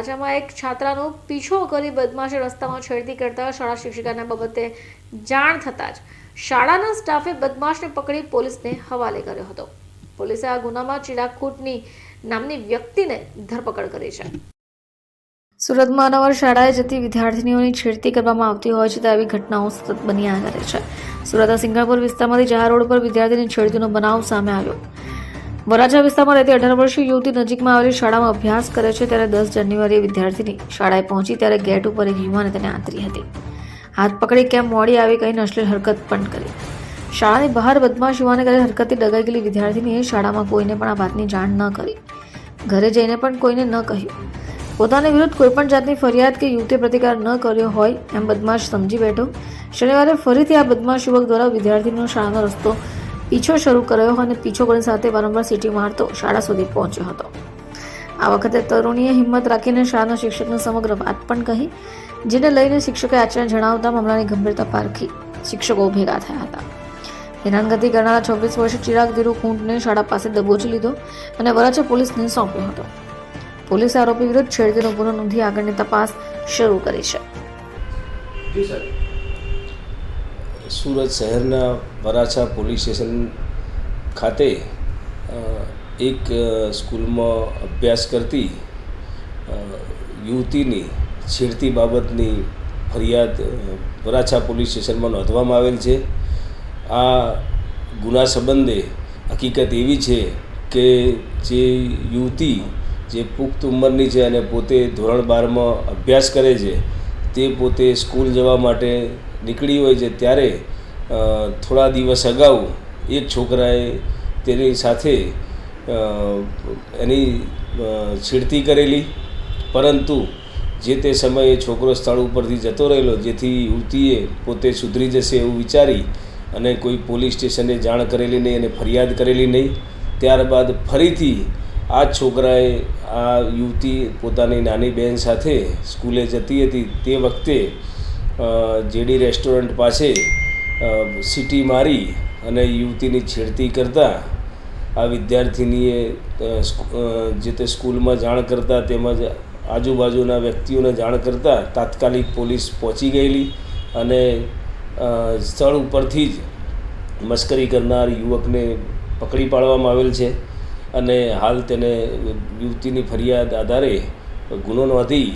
વરાછામાં એક છાત્રાનો પીછો કરી બદમાશે રસ્તામાં છેડતી કરતા શાળા શિક્ષિકાના બાબતે જાણ થતાં જ શાળાના સ્ટાફે બદમાશને પકડી પોલીસને હવાલે કર્યો હતો. પોલીસે આ ગુનામાં ચિડાકૂટની નામની વ્યક્તિને ધરપકડ કરી છે. સુરતમાં અનવર શાળાએ જતી વિદ્યાર્થીનીઓની છેડતી કરવામાં આવતી હોય છે તેવી ઘટનાઓ સતત બન્યા કરે છે. સુરતના સિંગાપુર વિસ્તારમાંથી જહા રોડ પર વિદ્યાર્થીની છેડતીનો બનાવ સામે આવ્યો. વરાછા વિસ્તારમાં રહેતી અઢાર વર્ષીય યુવતી નજીકમાં આવેલી શાળામાં અભ્યાસ કરે છે ત્યારે દસ જાન્યુઆરીએ વિદ્યાર્થીની શાળાએ પહોંચી ત્યારે ગેટ ઉપર એક યુવાને તેને આંતરી હતી. હાથ પકડી કેમ મોડી આવી કહીને અશ્લીલ હરકત પણ કરી. શાળાની બહાર બદમાશ યુવાને કરેલી હરકતથી ડગાઈ ગયેલી વિદ્યાર્થીનીએ શાળામાં કોઈને પણ આ વાતની જાણ ન કરી. ઘરે જઈને પણ કોઈને ન કહ્યું. પોતાની વિરુદ્ધ કોઈપણ જાતની ફરિયાદ કે યુવતી પ્રતિકાર ન કર્યો હોય એમ બદમાશ સમજી બેઠો. શનિવારે ફરીથી આ બદમાશ યુવક દ્વારા વિદ્યાર્થીનો શાળાનો રસ્તો પીછો શરૂ કર્યો અને પીછો કરી સાથે વારંવાર સીટી મારતો શાળા સુધી પહોંચ્યો હતો. આ વખતે તરુણીએ હિંમત રાખીને શાળાના શિક્ષકને સમગ્ર વાત પણ કહી, જેને લઈને શિક્ષકે આચરણ જણાવતા મામલાની ગંભીરતા પારખી શિક્ષકો ભેગા થયા હતા. હેરાનગતિ કરનારા છવ્વીસ વર્ષે ચિરાગ ધીરુ ખૂંટને શાળા પાસે દબોચી લીધો અને વરાછા પોલીસને સોંપ્યો હતો. પોલીસે આરોપી વિરુદ્ધ છેડતીનો ગુનો નોંધી આગળની તપાસ શરૂ કરી છે. જી સર. સુરત શહેરના વરાછા પોલીસ સ્ટેશન ખાતે એક સ્કૂલમાં અભ્યાસ કરતી યુવતીની છેડતી બાબતની ફરિયાદ વરાછા પોલીસ સ્ટેશનમાં નોંધવામાં આવેલ છે. આ ગુના સંબંધે હકીકત એવી છે કે જે યુવતી જે પુખ્ત ઉંમરની છે અને પોતે ધોરણ બારમાં અભ્યાસ કરે છે, તે પોતે સ્કૂલ જવા માટે નીકળી હોય છે ત્યારે થોડા દિવસ અગાઉ એક છોકરાએ તેની સાથે એની છેડતી કરેલી. પરંતુ જે તે સમયે છોકરો સ્થળ ઉપરથી જતો રહેલો, જેથી યુવતીએ પોતે સુધરી જશે એવું વિચારી અને કોઈ પોલીસ સ્ટેશને જાણ કરેલી નહીં અને ફરિયાદ કરેલી નહીં. ત્યારબાદ ફરીથી આ છોકરાએ આ યુવતી પોતાની નાની બહેન સાથે સ્કૂલે જતી હતી. તે વખતે જેડી રેસ્ટોરન્ટ પાસે સીટી મારી અને યુવતીની છેડતી કરતાં, આ વિદ્યાર્થિનીએ જે તે સ્કૂલમાં જાણ કરતાં તેમજ આજુબાજુના વ્યક્તિઓને જાણ કરતાં તાત્કાલિક પોલીસ પહોંચી ગયેલી અને સ્થળ ઉપરથી જ મસ્કરી કરનાર યુવકને પકડી પાડવામાં આવેલ છે અને હાલ તેને યુવતીની ફરિયાદ આધારે ગુનો નોંધી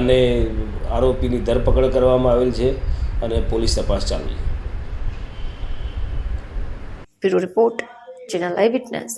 અને આરોપીની ધરપકડ કરવામાં આવેલ છે અને પોલીસ તપાસ ચાલુ છે. Bureau report, channel eyewitness.